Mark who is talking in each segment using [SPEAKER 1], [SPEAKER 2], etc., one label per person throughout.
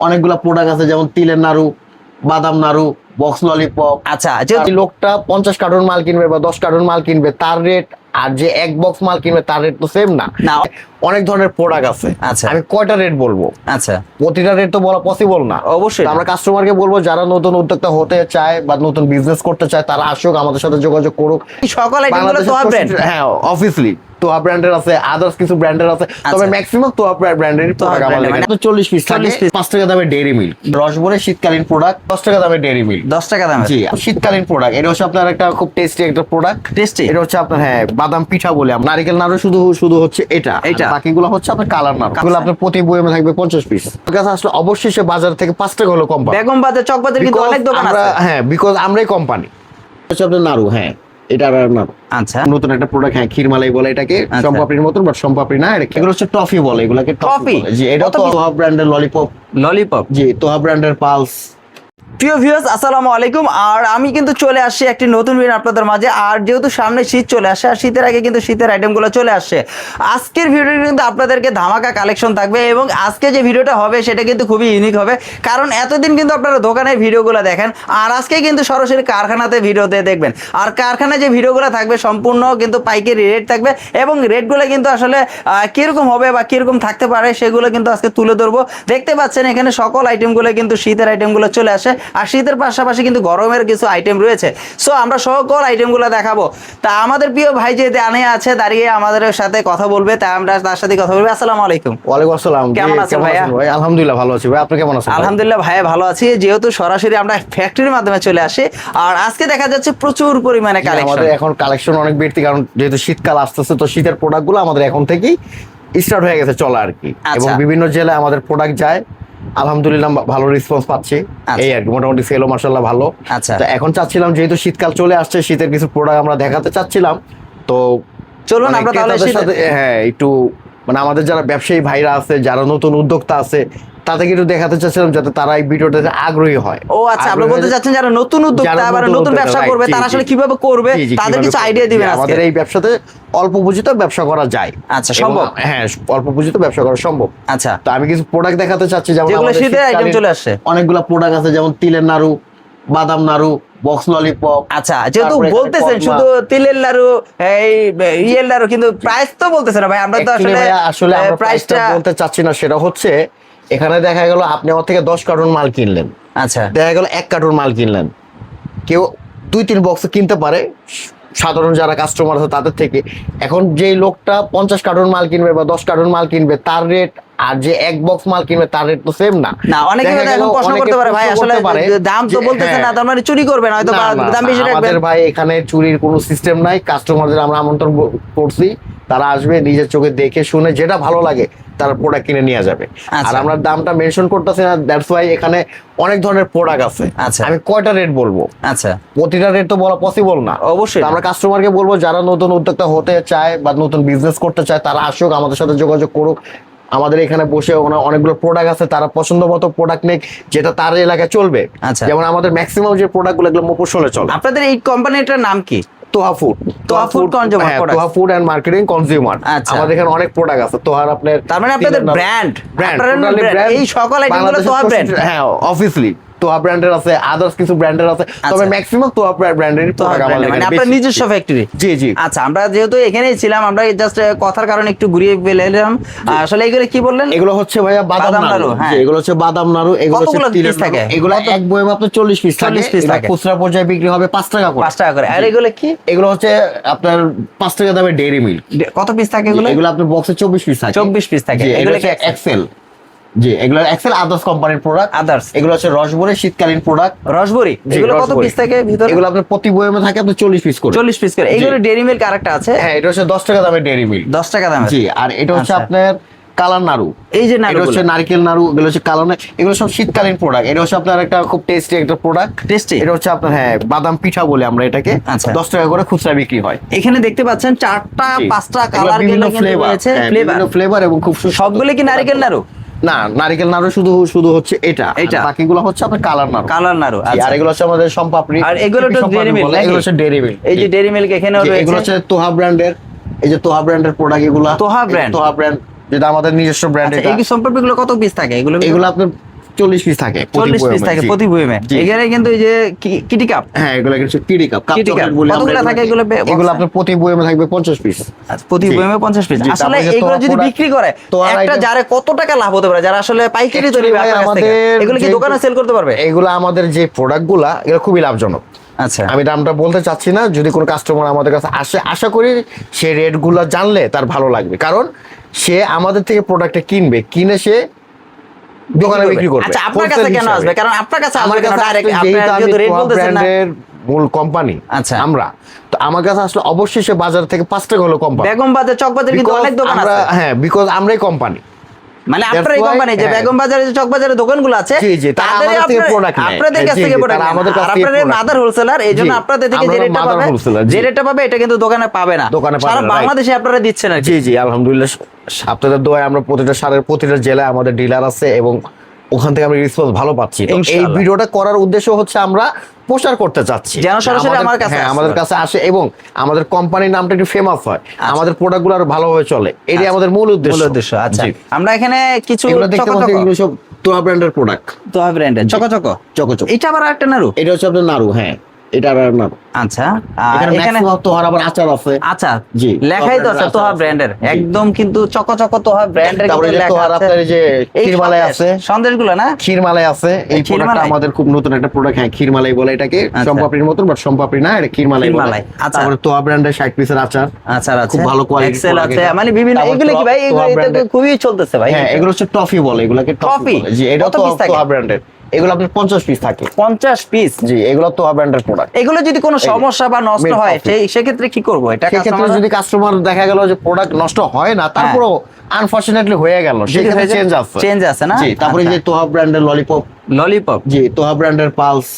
[SPEAKER 1] অনেকগুলা প্রোডাক্ট আছে যেমন তিলের নাড়ু বাদাম নাড়ু বক্স ললিপপ
[SPEAKER 2] আচ্ছা
[SPEAKER 1] যে লোকটা পঞ্চাশ কার্টুন মাল কিনবে বা দশ কার্টুন মাল কিনবে তার রেট আর যে এক বক্স মাল কিনবে তার রেট তো সেম না
[SPEAKER 2] না।
[SPEAKER 1] অনেক ধরনের প্রোডাক্ট আছে।
[SPEAKER 2] আচ্ছা।
[SPEAKER 1] আমি কয়টা রেট বলব?
[SPEAKER 2] আচ্ছা।
[SPEAKER 1] প্রতিটা রেট তো বলা পসিবল না।
[SPEAKER 2] অবশ্যই।
[SPEAKER 1] আমরা কাস্টমারকে বলব যারা নতুন উদ্যোক্তা হতে চায় বা নতুন বিজনেস করতে চায় তারা আসুক আমাদের সাথে যোগাযোগ করুক।
[SPEAKER 2] সকল
[SPEAKER 1] হ্যাঁ অফিসলি তোয়া ব্র্যান্ডের আছে আদার্স কিছু ব্র্যান্ডের আছে। তবে
[SPEAKER 2] আচ্ছা।
[SPEAKER 1] ম্যাক্সিমাম তোয়া ব্র্যান্ডের
[SPEAKER 2] প্রোডাক্টের
[SPEAKER 1] আমাদের
[SPEAKER 2] মানে-
[SPEAKER 1] চল্লিশ পিস
[SPEAKER 2] 40
[SPEAKER 1] পিস পাঁচ টাকা দামে ডেইরি মিল্ক রসবরে শীতকালীন প্রোডাক্ট দশ টাকা দামে ডেইরি মিল্ক
[SPEAKER 2] দশ টাকা দামের
[SPEAKER 1] জি শীতকালীন প্রোডাক্ট এটা হচ্ছে আপনার একটা খুব টেস্টি একটা প্রোডাক্ট
[SPEAKER 2] Tasty?
[SPEAKER 1] এটা হচ্ছে আপনার হ্যাঁ বাদাম পিঠা বলে আমরা নারিকেল নাড়ু শুধু শুধু হচ্ছে এটা।
[SPEAKER 2] এটা।
[SPEAKER 1] বাকিগুলো হচ্ছে আপনার কালার এগুলো আপনার প্রতি বইমে থাকবে পঞ্চাশ পিস কাছে আসলে অবশ্যই সে বাজার থেকে টাকা হলো কম পাবে
[SPEAKER 2] বেগম বাজার চক বাজার কিন্তু অনেক দোকান আছে।
[SPEAKER 1] হ্যাঁ বিকজ আমরাই কোম্পানি। হচ্ছে আপনার নাড়ু হ্যাঁ। এটা আর নাড়ু।
[SPEAKER 2] আচ্ছা।
[SPEAKER 1] নতুন একটা প্রোডাক্ট হ্যাঁ ক্ষীরমালাই বলে এটাকে।
[SPEAKER 2] আচ্ছা।
[SPEAKER 1] সম্পাপড়ির মতন বাট সম্পাপড়ি না এটা এগুলো হচ্ছে টফি বলে এগুলোকে? টফি জি এটা তো? ব্র্যান্ডের ললিপপ
[SPEAKER 2] ললিপপ
[SPEAKER 1] জি তোহা ব্র্যান্ডের পালস
[SPEAKER 2] প্রিয় ভিউয়ার্স আসসালামু আলাইকুম। আর আমি কিন্তু চলে আসছি একটি নতুন ভিডিও আপনাদের মাঝে। আর যেহেতু সামনে শীত চলে আসে, আর শীতের আগে কিন্তু শীতের আইটেমগুলো চলে আসছে আজকের ভিডিওটি কিন্তু আপনাদেরকে ধামাকা কালেকশন থাকবে এবং আজকে যে ভিডিওটা হবে, সেটা কিন্তু খুবই ইউনিক হবে। কারণ এতদিন কিন্তু আপনারা দোকানের ভিডিওগুলো দেখেন, আর আজকে কিন্তু সরাসরি কারখানাতে ভিডিওতে দেখবেন। আর কারখানায় যে ভিডিওগুলো থাকবে, সম্পূর্ণ কিন্তু পাইকারি রেট থাকবে এবং রেটগুলো কিন্তু আসলে কীরকম হবে বা কীরকম থাকতে পারে, সেগুলো কিন্তু আজকে তুলে ধরবো। দেখতে পাচ্ছেন এখানে সকল আইটেমগুলো কিন্তু শীতের আইটেমগুলো চলে আসে। আর শীতের পাশাপাশি কিন্তু গরমের কিছু আইটেম রয়েছে। সো আমরা সকল আইটেমগুলো দেখাবো। তা আমাদের প্রিয় ভাই যে দাঁড়িয়ে আছে দাঁড়িয়ে আমাদের সাথে কথা বলবে তা আমরা তার সাথে কথা বলব। আসসালামু আলাইকুম।
[SPEAKER 1] ওয়ালাইকুম আসসালাম।
[SPEAKER 2] কেমন আছেন ভাইয়া?
[SPEAKER 1] ভাই আলহামদুলিল্লাহ ভালো আছি। ভাই আপনি কেমন আছেন ভাই?
[SPEAKER 2] আলহামদুলিল্লাহ ভাইয়া ভালো আছি। যেহেতু সরাসরি আমরা ফ্যাক্টরির মাধ্যমে চলে আসি আর আজকে দেখা যাচ্ছে প্রচুর পরিমাণে কালেকশন
[SPEAKER 1] আমাদের এখন কালেকশন অনেক বেড়তি কারণ যেহেতু শীতকাল আসতেছে তো শীতের প্রোডাক্টগুলো আমাদের এখন থেকেই স্টার্ট হয়ে গেছে চলা আর কি।
[SPEAKER 2] আচ্ছা।
[SPEAKER 1] এবং বিভিন্ন জেলায় আমাদের প্রোডাক্ট যায়। আলহামদুলিল্লাহ ভালো রেসপন্স পাচ্ছি
[SPEAKER 2] আচ্ছা।
[SPEAKER 1] এই আর মোটামুটি সেলও মার্শাল্লাহ ভালো
[SPEAKER 2] আচ্ছা।
[SPEAKER 1] এখন চাচ্ছিলাম যেহেতু শীতকাল চলে আসছে শীতের কিছু প্রোডাক্ট আমরা দেখাতে চাচ্ছিলাম তো
[SPEAKER 2] চলুন
[SPEAKER 1] মানে
[SPEAKER 2] আমরা তাহলে
[SPEAKER 1] হ্যাঁ একটু মানে আমাদের যারা ব্যবসায়ী ভাইরা আছে যারা নতুন উদ্যোক্তা আছে তাদেরকে একটু দেখাতে চাচ্ছিলাম যাতে তারা এই ভিডিওটাতে আগ্রহী হয়।
[SPEAKER 2] ও আচ্ছা আপনি বলতে চাচ্ছেন যারা নতুন উদ্যোক্তা আবার নতুন ব্যবসা করবে তারা আসলে কীভাবে করবে তাদের কিছু আইডিয়া দিবেন আজকে
[SPEAKER 1] আমাদের এই ব্যবসাতে অল্প পুঁজিতে ব্যবসা করা যায়।
[SPEAKER 2] আচ্ছা, সম্ভব।
[SPEAKER 1] হ্যাঁ অল্প পুঁজিতে ব্যবসা করা সম্ভব।
[SPEAKER 2] আচ্ছা।
[SPEAKER 1] তো আমি কিছু প্রোডাক্ট দেখাতে চাচ্ছি যেমন
[SPEAKER 2] যেগুলো শীতের
[SPEAKER 1] শীতকালীন
[SPEAKER 2] চলে আসছে।
[SPEAKER 1] অনেকগুলা প্রোডাক্ট আছে যেমন তিলের নাড়ু বাদাম নাড়ু বক্স ললিপপ
[SPEAKER 2] আচ্ছা যেহেতু বলতেছেন শুধু তিলের লাড়ু এই ইয়ের লাড়ু কিন্তু প্রাইস তো বলতেছেন না ভাই আমরা তো আসলে
[SPEAKER 1] আসলে
[SPEAKER 2] প্রাইসটা
[SPEAKER 1] বলতে চাচ্ছি না সেটা হচ্ছে এখানে দেখা গেল আপনি আমার থেকে দশ কার্টুন মাল কিনলেন।
[SPEAKER 2] আচ্ছা।
[SPEAKER 1] দেখা গেল এক কার্টুন মাল কিনলেন। কেউ দুই তিন বক্স কিনতে পারে। সাধারণ যারা কাস্টমার আছে তাদের থেকে। এখন যেই লোকটা পঞ্চাশ কার্টুন মাল কিনবে বা দশ কার্টুন মাল কিনবে তার রেট আর যে এক বক্স মাল কিনবে তার রেট তো সেম না।
[SPEAKER 2] না অনেকে এখন প্রশ্ন করতে পারে ভাই আসলে দাম তো
[SPEAKER 1] যে,
[SPEAKER 2] বলতেছেন না
[SPEAKER 1] হ্যাঁ,
[SPEAKER 2] তার মানে চুরি করবেন হয়তো দাম বেশি রাখবেন।
[SPEAKER 1] আমাদের ভাই এখানে চুরির কোনো সিস্টেম নাই। কাস্টমারদের আমরা আমন্ত্রণ করছি। তারা আসবে নিজের চোখে দেখে শুনে যেটা ভালো লাগে তারা প্রোডাক্ট কিনে নিয়ে যাবে। আর
[SPEAKER 2] আচ্ছা।
[SPEAKER 1] আমরা দামটা মেনশন করতেছি না দ্যাটস ওয়াই এখানে অনেক ধরনের প্রোডাক্ট আছে।
[SPEAKER 2] আচ্ছা।
[SPEAKER 1] আমি কয়টা রেট বলব?
[SPEAKER 2] আচ্ছা।
[SPEAKER 1] প্রতিটা রেট তো বলা পসিবল না।
[SPEAKER 2] অবশ্যই
[SPEAKER 1] আমরা কাস্টমারকে বলব যারা নতুন উদ্যোক্তা হতে চায় বা নতুন বিজনেস করতে চায় তারা আসুক আমাদের সাথে যোগাযোগ করুক। আমাদের এখানে বসে ওনা- অনেকগুলো প্রোডাক্ট আছে তারা পছন্দ মতো প্রোডাক্ট নেই যেটা তার এলাকায় চলবে।
[SPEAKER 2] আচ্ছা।
[SPEAKER 1] যেমন আমাদের ম্যাক্সিমাম যে প্রোডাক্টগুলো এগুলো মফস্বলে চলে।
[SPEAKER 2] আপনাদের এই কোম্পানিটার নাম কি?
[SPEAKER 1] Toha food
[SPEAKER 2] Toha food consumer.
[SPEAKER 1] Toha food and marketing consumer
[SPEAKER 2] আচ্ছা।
[SPEAKER 1] আমাদের এখানে অনেক প্রোডাক্ট আছে। তোহার আপনার
[SPEAKER 2] তার মানে আপনাদের ব্র্যান্ড
[SPEAKER 1] ব্র্যান্ড
[SPEAKER 2] এই সকল আইটেমগুলো তোহা ব্র্যান্ড
[SPEAKER 1] হ্যাঁ অবভিয়াসলি তোহা ব্র্যান্ডের আছে আদার্স কিছু ব্র্যান্ডের আছে। তবে
[SPEAKER 2] আচ্ছা।
[SPEAKER 1] ম্যাক্সিমাম তোহা প্রোডাক্ট আমাদের
[SPEAKER 2] মানে আপনার নিজস্ব ফ্যাক্টরি
[SPEAKER 1] জি জি।
[SPEAKER 2] আচ্ছা আমরা যেহেতু এখানেই ছিলাম আমরা জাস্ট কথার কারণে একটু ঘুরিয়ে ফেলে এলাম। আসলে এইগুলো কি বললেন?
[SPEAKER 1] এগুলো হচ্ছে ভাইয়া বাদাম নাড়ু।
[SPEAKER 2] হ্যাঁ।
[SPEAKER 1] এগুলো হচ্ছে বাদাম নাড়ু এগুলো হচ্ছে
[SPEAKER 2] কতগুলো থাকে?
[SPEAKER 1] এগুলো এক বইয়ে আপনার চল্লিশ পিস থাকে।
[SPEAKER 2] 40 piece
[SPEAKER 1] এগুলো
[SPEAKER 2] থাকে।
[SPEAKER 1] খুচরা পর্যায়ে বিক্রি হবে পাঁচ টাকা করে।
[SPEAKER 2] পাঁচ টাকা করে। আর এগুলো কি?
[SPEAKER 1] এগুলো হচ্ছে আপনার পাঁচ টাকা দামে ডেইরি মিল্ক
[SPEAKER 2] কত পিস থাকে এগুলো?
[SPEAKER 1] এগুলো আপনার বক্সে চব্বিশ পিস থাকে।
[SPEAKER 2] 24 piece থাকে।
[SPEAKER 1] এগুলো
[SPEAKER 2] এগুলো
[SPEAKER 1] হচ্ছে এক্সেল জি এগুলো এক্সেল আদার্স কোম্পানির প্রোডাক্ট
[SPEAKER 2] Others?
[SPEAKER 1] এগুলো হচ্ছে রসবরে শীতকালীন প্রোডাক্ট
[SPEAKER 2] রসবরি? এগুলো কত পিস থাকে ভিতরে?
[SPEAKER 1] এগুলো আপনার প্রতি বইয়ে থাকে আপনার চল্লিশ পিস করে।
[SPEAKER 2] চল্লিশ পিস করে। এইগুলো ডেরি মিল্ক আরেকটা আছে?
[SPEAKER 1] হ্যাঁ এটা হচ্ছে দশ টাকা দামে ডেইরি মিল্ক
[SPEAKER 2] দশ টাকা দামের।
[SPEAKER 1] জি আর এটা হচ্ছে
[SPEAKER 2] আচ্ছা।
[SPEAKER 1] আপনার কালার নাড়ু।
[SPEAKER 2] এই যে নাড়ুগুলো
[SPEAKER 1] হচ্ছে নারকেল নাড়ু এগুলো হচ্ছে কালো এগুলো সব শীতকালীন প্রোডাক্ট এটা হচ্ছে আপনার একটা খুব টেস্টি একটা প্রোডাক্ট
[SPEAKER 2] টেস্টি
[SPEAKER 1] এটা হচ্ছে আপনার হ্যাঁ বাদাম পিঠা বলে আমরা এটাকে।
[SPEAKER 2] আচ্ছা।
[SPEAKER 1] দশ টাকা করে খুচরা বিক্রি হয়।
[SPEAKER 2] এখানে দেখতে পাচ্ছেন চারটা পাঁচটা কালার
[SPEAKER 1] বিভিন্ন ফ্লেভার
[SPEAKER 2] রয়েছে ফ্লেভার
[SPEAKER 1] ফ্লেভার এবং খুব।
[SPEAKER 2] সবগুলো কি নারকেল নাড়ু?
[SPEAKER 1] না নারকেল নাড়ু শুধু শুধু হচ্ছে এটা।
[SPEAKER 2] এটা।
[SPEAKER 1] বাকিগুলো হচ্ছে আপনার কালার নাড়ু।
[SPEAKER 2] কালার নাড়ু আচ্ছা।
[SPEAKER 1] আর এগুলো হচ্ছে আমাদের সম্পাপড়ি।
[SPEAKER 2] আর এগুলো তো
[SPEAKER 1] ডেরি
[SPEAKER 2] নাকি?
[SPEAKER 1] এগুলো হচ্ছে ডেরি মিল্ক
[SPEAKER 2] এই যে ডেরি মিল্ক এখানেও
[SPEAKER 1] এগুলো হচ্ছে তোহা ব্র্যান্ডের এই যে তোহা ব্র্যান্ডের প্রোডাক্ট এগুলো।
[SPEAKER 2] তোহা ব্র্যান্ড।
[SPEAKER 1] তোহা ব্র্যান্ড যেটা আমাদের নিজস্ব ব্র্যান্ড
[SPEAKER 2] আচ্ছা
[SPEAKER 1] এটা।
[SPEAKER 2] এই সম্পর্কগুলো কত পিস থাকে? এগুলো
[SPEAKER 1] এগুলো আপনার চল্লিশ পিস থাকে
[SPEAKER 2] চল্লিশ পিস থাকে প্রতি বইমে এখানে কিন্তু এই যে কিটি কাপ?
[SPEAKER 1] হ্যাঁ এগুলো কিছু kiddie cup cup
[SPEAKER 2] cup.
[SPEAKER 1] Chocolate বলি
[SPEAKER 2] কতগুলো থাকে এগুলো
[SPEAKER 1] এগুলো আপনার প্রতি বয়মে থাকবে পঞ্চাশ পিস
[SPEAKER 2] আচ্ছা, প্রতি। বইমে পঞ্চাশ পিস আসলে এগুলো যদি বিক্রি করে একটা কত টাকা লাভ হতে পারে? যারা আসলে পাইকারি
[SPEAKER 1] আমাদের
[SPEAKER 2] এগুলো কি দোকানে সেল করতে পারবে?
[SPEAKER 1] এগুলো আমাদের যে প্রোডাক্টগুলা এগুলো খুবই লাভজনক।
[SPEAKER 2] আচ্ছা।
[SPEAKER 1] আমি দামটা বলতে চাচ্ছি না যদি কোনো কাস্টমার আমাদের কাছে আসে আশা করি সে রেটগুলো জানলে তার ভালো লাগবে। কারণ সে আমাদের থেকে প্রোডাক্টটা কিনবে কিনে সে দোকানে বিক্রি করবে।
[SPEAKER 2] আচ্ছা আপনার কাছে কেন আসবে? কারণ আপনার কাছে
[SPEAKER 1] আমার কাছে
[SPEAKER 2] ডাইরেক্ট
[SPEAKER 1] আসলে
[SPEAKER 2] আপনি
[SPEAKER 1] যেহেতু
[SPEAKER 2] রেট বলতেছেন না।
[SPEAKER 1] মূল কোম্পানি
[SPEAKER 2] আচ্ছা।
[SPEAKER 1] আমরা। তো আমার কাছে আসলে অবশ্যই সে বাজার থেকে পাঁচ টাকা হলো কম পাবে
[SPEAKER 2] বেগম বাজার চক বাজার কিন্তু অনেক দোকান
[SPEAKER 1] আমরা
[SPEAKER 2] আছে।
[SPEAKER 1] হ্যাঁ বিকজ আমরাই কোম্পানি
[SPEAKER 2] মানে আপনার এই কোম্পানি যে
[SPEAKER 1] হ্যাঁ।
[SPEAKER 2] বেগম বাজারে যে চক বাজারে দোকানগুলো আছে
[SPEAKER 1] জি, জি, তারা আমাদের থেকে নেয়।
[SPEAKER 2] আপনাদের কাছ থেকে প্রোডাক্ট
[SPEAKER 1] আমাদের কাছ থেকে
[SPEAKER 2] আপনাদের মাদার হোলসেলার এই জন্য আপনাদের থেকে যে রেটটা পাবে যে রেটটা পাবে এটা কিন্তু দোকানে পাবে না
[SPEAKER 1] দোকানে পাবে
[SPEAKER 2] সারা. বাংলাদেশে আপনারা দিচ্ছেন আর
[SPEAKER 1] জি জি আলহামদুলিল্লাহ। আপনাদের দোয়ায় আমরা প্রতিটা সারের প্রতিটা জেলায় আমাদের ডিলার আছে এবং ওখান থেকে আমি রেসপন্স ভালো পাচ্ছি। এই ভিডিওটা করার উদ্দেশ্য হচ্ছে আমরা প্রচার করতে চাচ্ছি।
[SPEAKER 2] যেন সরাসরি আমার কাছে
[SPEAKER 1] হ্যাঁ, আমাদের কাছে আসে এবং আমাদের কোম্পানির নামটা একটু ফেমাস হয়। আমাদের প্রোডাক্টগুলো আরও ভালোভাবে চলে। এটাই
[SPEAKER 2] আচ্ছা।
[SPEAKER 1] আমাদের মূল উদ্দেশ্য।
[SPEAKER 2] মূল উদ্দেশ্য আচ্ছা। আমরা এখানে কিছু
[SPEAKER 1] সব তোয়া ব্র্যান্ডের প্রোডাক্ট
[SPEAKER 2] তোহা ব্র্যান্ডের চকো চকো
[SPEAKER 1] চকো চকো
[SPEAKER 2] এটা আবার একটা নাড়ু?
[SPEAKER 1] এটা হচ্ছে আপনার নাড়ু হ্যাঁ। এটা আর নাড়ু
[SPEAKER 2] আচ্ছা
[SPEAKER 1] এখানে তোহার আবার আচার আছে।
[SPEAKER 2] আচ্ছা
[SPEAKER 1] জি,
[SPEAKER 2] লেখাই তো আছে তোহা ব্র্যান্ডের। একদম কিন্তু চকো চকো তোহা ব্র্যান্ডের
[SPEAKER 1] তারপরে তোহার আপনার যে ক্ষীরমালাই আছে।
[SPEAKER 2] সন্দেশগুলো না?
[SPEAKER 1] ক্ষীরমালাই আছে। এই? প্রোডাক্টটা আমাদের খুব নতুন একটা প্রোডাক্ট হ্যাঁ ক্ষীরমালাই বলে এটাকে।
[SPEAKER 2] আচ্ছা।
[SPEAKER 1] সম্পাপড়ির মতন বাট সম্পাপড়ি না এটা ক্ষীরমালাই বলে।
[SPEAKER 2] আচ্ছা।
[SPEAKER 1] তারপরে তোয়া ব্র্যান্ডের 60 পিসের আচার।
[SPEAKER 2] আচ্ছা আচ্ছা
[SPEAKER 1] খুব ভালো quality
[SPEAKER 2] এক্সেল আছে। মানে বিভিন্ন এগুলো কি ভাই?
[SPEAKER 1] তোহা
[SPEAKER 2] এগুলো তো খুবই চলতেছে ভাই।
[SPEAKER 1] হ্যাঁ এগুলো হচ্ছে টফি বলে এগুলোকে? টফি জি এটা তো? তোয়া ব্র্যান্ডের। এগুলো আপনার 50 পিস থাকে।
[SPEAKER 2] 50 পিস
[SPEAKER 1] জি এগুলো তো ব্র্যান্ডের প্রোডাক্ট
[SPEAKER 2] এগুলো যদি কোনো সমস্যা বা নষ্ট হয় সেই সেক্ষেত্রে কি করব? এটা
[SPEAKER 1] সেক্ষেত্রে যদি কাস্টমার দেখা গেল যে প্রোডাক্ট নষ্ট হয় না তারপরেও আনফরচুনেটলি হয়ে গেল। সেক্ষেত্রে
[SPEAKER 2] হয়ে
[SPEAKER 1] চেঞ্জ আছে।
[SPEAKER 2] চেঞ্জ আছে না?
[SPEAKER 1] জি তারপরে
[SPEAKER 2] আচ্ছা।
[SPEAKER 1] যে তোহা ব্র্যান্ডের ললিপপ
[SPEAKER 2] ললিপপ
[SPEAKER 1] জি তোহা ব্র্যান্ডের পালস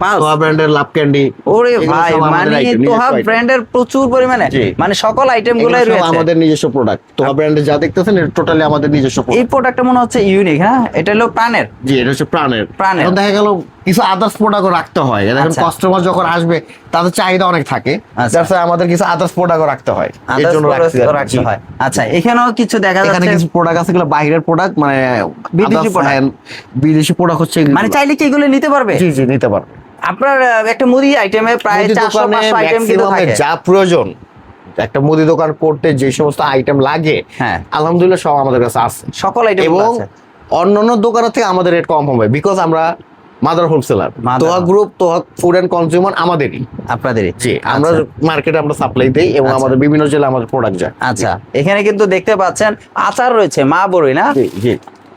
[SPEAKER 1] তোহা ব্র্যান্ডের লাভ ক্যান্ডি
[SPEAKER 2] ওরে ভাই মানে তোহা ব্র্যান্ডের প্রচুর পরিমাণে। মানে সকল আইটেম গুলাই রয়েছে।
[SPEAKER 1] আমাদের নিজস্ব প্রোডাক্ট তোহা ব্র্যান্ডে যা দেখতেছেন এটা টোটালি আমাদের নিজস্ব
[SPEAKER 2] এই প্রোডাক্টটা মনে হচ্ছে ইউনিক হ্যাঁ? এটা হলো প্রাণের।
[SPEAKER 1] জি এটা হচ্ছে প্রাণের।
[SPEAKER 2] প্রাণের।
[SPEAKER 1] দেখা গেল কিছু আদার্স প্রোডাক্টও রাখতে হয় দেখেন
[SPEAKER 2] আচ্ছা।
[SPEAKER 1] কাস্টমার যখন আসবে তাদের চাহিদা অনেক থাকে
[SPEAKER 2] আচ্ছা।
[SPEAKER 1] আমাদের কিছু আদার্স প্রোডাক্ট রাখতে হয় এর জন্য।
[SPEAKER 2] রাখতে হয় আচ্ছা এখানেও কিছু দেখা
[SPEAKER 1] এখানে
[SPEAKER 2] যাচ্ছে
[SPEAKER 1] কিছু প্রোডাক্ট আছে যেগুলো বাইরের প্রোডাক্ট মানে
[SPEAKER 2] বিদেশি।
[SPEAKER 1] হ্যাঁ, বিদেশি প্রোডাক্ট হচ্ছে
[SPEAKER 2] মানে চাইলে কি এগুলো নিতে পারবে
[SPEAKER 1] জি জি নিতে পারবে
[SPEAKER 2] আপনার একটা মুদি আইটেমে প্রায়
[SPEAKER 1] মুদি
[SPEAKER 2] চারশো
[SPEAKER 1] দোকানে
[SPEAKER 2] পাঁচশো আইটেম কিন্তু থাকে
[SPEAKER 1] যা প্রয়োজন একটা মুদি দোকান করতে যে সমস্ত আইটেম লাগে
[SPEAKER 2] হ্যাঁ।
[SPEAKER 1] আলহামদুলিল্লাহ সব আমাদের কাছে আছে
[SPEAKER 2] সকল আইটেম
[SPEAKER 1] এবং অন্যান্য দোকানের থেকে আমাদের রেট কম হবে বিকজ আমরা mother wholesaler Toha group Toha food and consumer আমাদেরই।
[SPEAKER 2] আপনাদেরই।
[SPEAKER 1] জি আমরা মার্কেটে আমরা সাপ্লাই দেই এবং
[SPEAKER 2] আচ্ছা।
[SPEAKER 1] আমাদের বিভিন্ন জেলায় আমাদের প্রোডাক্ট যায়।
[SPEAKER 2] আচ্ছা। এখানে কিন্তু দেখতে পাচ্ছেন আচার রয়েছে মা বড়ই না?
[SPEAKER 1] জি জি।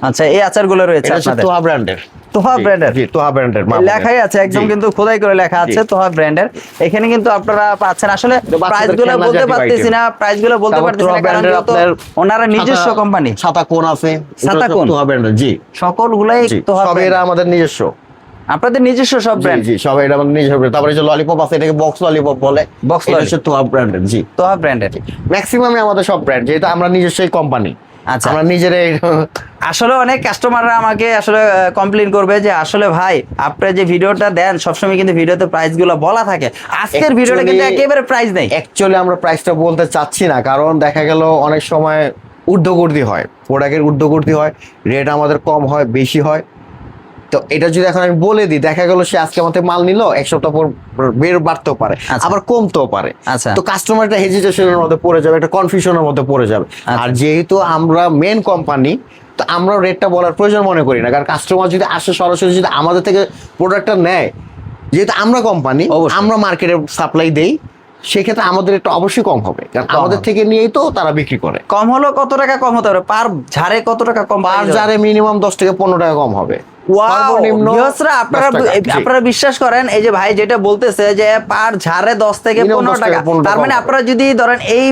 [SPEAKER 2] আচ্ছা এই আচারগুলো রয়েছে আপনাদের।
[SPEAKER 1] তোহা ব্র্যান্ডের
[SPEAKER 2] তোহা ব্র্যান্ডের
[SPEAKER 1] জি তোহা ব্র্যান্ডের
[SPEAKER 2] লেখাই আছে একদম কিন্তু খোদাই করে লেখা আছে তোহা ব্র্যান্ডের এখানে কিন্তু আপনারা পাচ্ছেন আসলে
[SPEAKER 1] প্রাইসগুলো
[SPEAKER 2] বলতে পারতেছি না প্রাইসগুলো বলতে পারতেছি না কারণ যেহেতু ওনারা নিজস্ব কোম্পানি
[SPEAKER 1] ছাতা কোন আছে?
[SPEAKER 2] ছাতা কোন?
[SPEAKER 1] তোহা ব্র্যান্ডের জি।
[SPEAKER 2] সকল গুলাই
[SPEAKER 1] জি
[SPEAKER 2] তোহা
[SPEAKER 1] সব এরা আমাদের নিজস্ব।
[SPEAKER 2] আপনাদের নিজস্ব সব ব্র্যান্ড
[SPEAKER 1] জি সব এটা আমাদের নিজস্ব brand। তারপরে যে ললিপপ আছে এটাকে বক্স ললিপপ বলে। এটা হচ্ছে তোহা ব্র্যান্ডের জি।
[SPEAKER 2] তোহা ব্র্যান্ডের
[SPEAKER 1] ম্যাক্সিমামে আমাদের সব ব্র্যান্ড যেহেতু আমরা নিজস্বই কোম্পানি
[SPEAKER 2] আচ্ছা।
[SPEAKER 1] আমরা নিজেরাই
[SPEAKER 2] আসলে অনেক কাস্টমাররা আমাকে আসলে কমপ্লেন করবে যে আসলে ভাই আপনি যে ভিডিওটা দেন সবসময় কিন্তু ভিডিওতে প্রাইসগুলো বলা থাকে। আজকের ভিডিওটা কিন্তু একেবারে প্রাইস নেই।
[SPEAKER 1] অ্যাকচুয়ালি আমরা প্রাইসটা বলতে চাচ্ছি না কারণ দেখা গেল অনেক সময় ঊর্ধ্বগতি হয়। প্রোডাক্টের ঊর্ধ্বগতি হয় রেট আমাদের কম হয় বেশি হয়। তো এটা যদি এখন আমি বলে দিই দেখা গেল সে আজকে আমাদের মাল নিল এক সপ্তাহ পর বের বাড়তেও পারে
[SPEAKER 2] আচ্ছা।
[SPEAKER 1] আবার কমতেও পারে
[SPEAKER 2] আচ্ছা।
[SPEAKER 1] তো কাস্টমারটা হেজিটেশনের মধ্যে পড়ে যাবে একটা কনফিউশনের মধ্যে পড়ে যাবে
[SPEAKER 2] আচ্ছা।
[SPEAKER 1] আর যেহেতু আমরা মেন কোম্পানি তো আমরা রেটটা বলার প্রয়োজন মনে করি না কারণ কাস্টমার যদি আসে সরাসরি যদি আমাদের থেকে প্রোডাক্টটা নেয় যেহেতু আমরা কোম্পানি। আমরা মার্কেটে সাপ্লাই দেই সেক্ষেত্রে আমাদের একটু অবশ্যই কম হবে কারণ আমাদের থেকে নিয়েই তো তারা বিক্রি করে
[SPEAKER 2] কম হলো কত টাকা কম হতে পারে পার ঝাড়ে কত টাকা কম
[SPEAKER 1] পার ঝাড়ে মিনিমাম দশ থেকে পনেরো টাকা কম হবে
[SPEAKER 2] আপনারা
[SPEAKER 1] 10 টাকা, জি।
[SPEAKER 2] আপনারা বিশ্বাস করেন এই যে ভাই যেটা বলতেছে যে পার ঝাড়ে দশ থেকে পনেরো
[SPEAKER 1] টাকা,
[SPEAKER 2] টাকা
[SPEAKER 1] 15
[SPEAKER 2] তার মানে আপনারা যদি ধরেন এই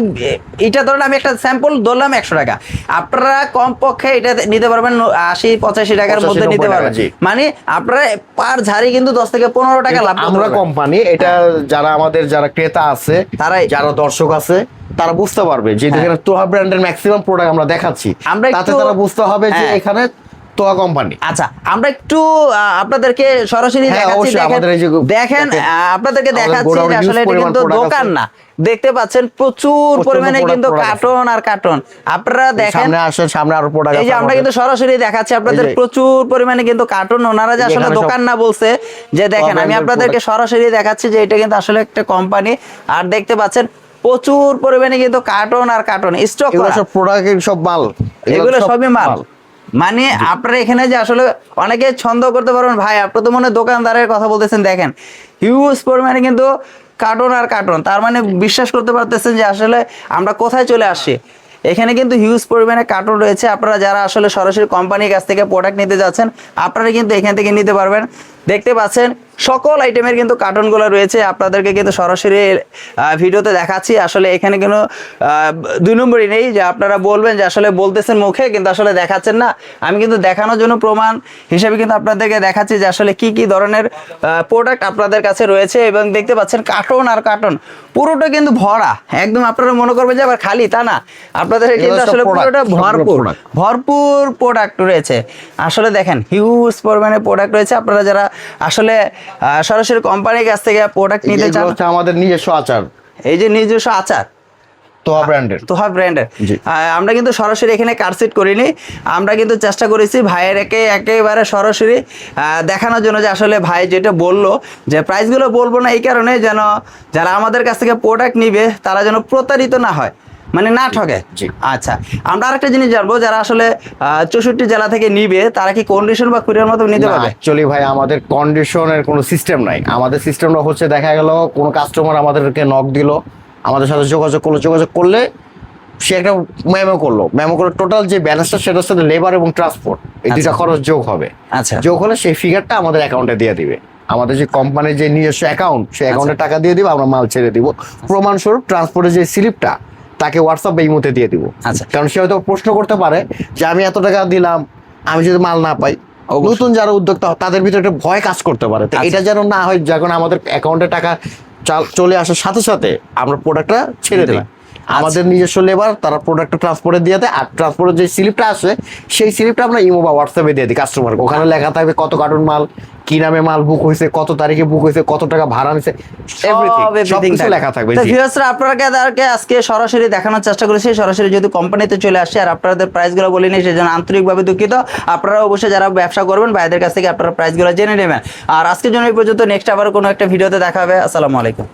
[SPEAKER 2] এটা ধরেন আমি একটা স্যাম্পল ধরলাম একশো টাকা আপনারা কম পক্ষে এটা নিতে পারবেন আশি পঁচাশি টাকার মধ্যে নিতে পারবেন। মানে আপনারা পার ঝাড়ি কিন্তু দশ থেকে পনেরো টাকা লাভ
[SPEAKER 1] আমরা কোম্পানি এটা যারা আমাদের যারা ক্রেতা আছে
[SPEAKER 2] তারাই-
[SPEAKER 1] যারা দর্শক আছে তারা বুঝতে পারবে যে
[SPEAKER 2] হ্যাঁ।
[SPEAKER 1] এখানে তোহা ব্র্যান্ডের ম্যাক্সিমাম প্রোডাক্ট আমরা দেখাচ্ছি।
[SPEAKER 2] আমরা
[SPEAKER 1] তাতে তারা বুঝতে হবে যে
[SPEAKER 2] হ্যাঁ।
[SPEAKER 1] এখানে তোয়া কোম্পানি
[SPEAKER 2] আচ্ছা আমরা একটু আপনাদেরকে সরাসরি
[SPEAKER 1] হ্যাঁ,
[SPEAKER 2] দেখাচ্ছি দেখেন আপনাদেরকে দেখাচ্ছি আসলে এটা কিন্তু দোকান না। দেখতে পাচ্ছেন প্রচুর পরিমাণে কিন্তু কার্টন আর কার্টন আপনারা দেখেন
[SPEAKER 1] সামনে আসেন সামনে আরও প্রোডাক্ট
[SPEAKER 2] এই যে আমরা কিন্তু সরাসরি দেখাচ্ছি আপনাদের প্রচুর পরিমাণে কিন্তু কার্টুন ওনারা যে আসলে দোকান না বলছে যে দেখেন আমি আপনাদেরকে সরাসরি দেখাচ্ছি যে এটা কিন্তু আসলে একটা কোম্পানি আর দেখতে পাচ্ছেন প্রচুর পরিমাণে কিন্তু কার্টন আর কার্টন স্টক করা।
[SPEAKER 1] সব প্রোডাক্টের সব মাল।
[SPEAKER 2] এগুলো সবই মাল। মানে আপনারা এখানে যে আসলে অনেকে ছন্দ করতে পারবেন। ভাই আপনি তো মনে হয় দোকানদারের কথা বলতেছেন দেখেন। হিউজ পরিমাণে কিন্তু কার্টুন আর কার্টুন তার মানে বিশ্বাস করতে পারতেছেন যে আসলে আমরা কোথায় চলে আসি এখানে কিন্তু হিউজ পরিমাণে কার্টুন রয়েছে। আপনারা যারা আসলে সরাসরি কোম্পানির কাছ থেকে প্রোডাক্ট নিতে যাচ্ছেন আপনারা কিন্তু এখান থেকে নিতে পারবেন। দেখতে পাচ্ছেন সকল আইটেমের কিন্তু কার্টনগুলো রয়েছে। আপনাদেরকে কিন্তু সরাসরি ভিডিওতে দেখাচ্ছি। আসলে এখানে কোনো দুই নম্বরই নেই যে আপনারা বলবেন যে আসলে বলতেছেন মুখে কিন্তু আসলে দেখাচ্ছেন না। আমি কিন্তু দেখানোর জন্য প্রমাণ হিসেবে কিন্তু আপনাদেরকে দেখাচ্ছি যে আসলে কি কি ধরনের প্রোডাক্ট আপনাদের কাছে রয়েছে এবং দেখতে পাচ্ছেন কার্টন আর কার্টন পুরোটা কিন্তু ভরা। একদম আপনারা মনে করবেন যে আবার খালি তা না। আপনাদের কিন্তু আসলে পুরোটা ভরপুর। ভরপুর প্রোডাক্ট রয়েছে। আসলে দেখেন হিউজ পরিমাণে প্রোডাক্ট রয়েছে। আপনারা যারা আসলে সরাসরি কোম্পানির কাছ থেকে প্রোডাক্ট নিতে চান?
[SPEAKER 1] হচ্ছে আমাদের নিজস্ব আচার।
[SPEAKER 2] এই যে নিজস্ব আচার।
[SPEAKER 1] তোয়া ব্র্যান্ডের
[SPEAKER 2] তোহা ব্র্যান্ডের। আমরা কিন্তু সরাসরি এখানে কারসিট করিনি। আমরা কিন্তু চেষ্টা করেছি ভাইয়ের একে একেবারে সরাসরি দেখানোর জন্য যে আসলে ভাই যেটা বলল যে প্রাইসগুলো বলব না এই কারণে যেন যারা আমাদের কাছ থেকে প্রোডাক্ট নিবে তারা যেন প্রতারিত না হয়। মানে না ঠকে আচ্ছা আমরা আরেকটা জিনিস জানব যারা আসলে চৌষট্টি জেলা থেকে নিবে তারা কি কন্ডিশন বা কুরিয়ার মতো নিতে পারবে?
[SPEAKER 1] অ্যাকচুয়ালি ভাই আমাদের কন্ডিশনের কোনো সিস্টেম নাই। আমাদের সিস্টেমটা হচ্ছে দেখা গেল কোনো কাস্টমার আমাদেরকে নক দিল আমাদের সাথে যোগাযোগ করল যোগাযোগ করলে সে একটা মেমো করল। মেমো করে টোটাল যে ব্যালেন্সটা সেটার সাথে লেবার এবং ট্রান্সপোর্ট এই দুটা খরচ যোগ হবে।
[SPEAKER 2] আচ্ছা।
[SPEAKER 1] যোগ হলে সেই ফিগারটা আমাদের অ্যাকাউন্টে দিয়ে দিবে। আমাদের যে কোম্পানির যে নিজস্ব অ্যাকাউন্ট সেই অ্যাকাউন্টে টাকা দিয়ে দিব আমরা মাল ছেড়ে দিব। প্রমাণস্বরূপ ট্রান্সপোর্টের যে স্লিপটা তাকে হোয়াটসঅ্যাপ এই মুহূর্তে দিয়ে দিব।
[SPEAKER 2] আচ্ছা।
[SPEAKER 1] কারণ সে হয়তো প্রশ্ন করতে পারে যে আমি এত টাকা দিলাম আমি যদি মাল না পাই। নতুন যারা উদ্যোক্তা হয়, তাদের ভিতরে একটা ভয় কাজ করতে পারে।
[SPEAKER 2] আচ্ছা।
[SPEAKER 1] এটা যেন না হয় যখন আমাদের অ্যাকাউন্টে টাকা চাল- আসার সাথে সাথে আমরা প্রোডাক্টটা ছেড়ে দিই। আমাদের নিজস্ব লেবার তারা প্রোডাক্টটা ট্রান্সপোর্টে দিয়ে দেয়। আর ট্রান্সপোর্টের যে স্লিপটা আসে সেই স্লিপটা আমরা ইমো বা হোয়াটসঅ্যাপে দিয়ে দিই কাস্টমারকে ওখানে লেখা থাকবে কত কার্টুন মাল কি নামে মাল বুক হয়েছে কত তারিখে বুক হয়েছে কত টাকা ভাড়া নিছে সবকিছু লেখা থাকবে।
[SPEAKER 2] ভিউয়ার্সরা আপনাদেরকে আজকে সরাসরি দেখানোর চেষ্টা করেছি সরাসরি যদি কোম্পানিতে চলে আসে আর আপনাদের প্রাইসগুলো বলিনি সেজন্য আন্তরিকভাবে দুঃখিত। আপনারা অবশ্যই যারা ব্যবসা করবেন ভাইদের কাছ থেকে আপনারা প্রাইসগুলো জেনে নেবেন। আর আজকের জন্য এই পর্যন্ত নেক্সট আবার কোনো একটা ভিডিওতে দেখা হবে। আসসালামু আলাইকুম।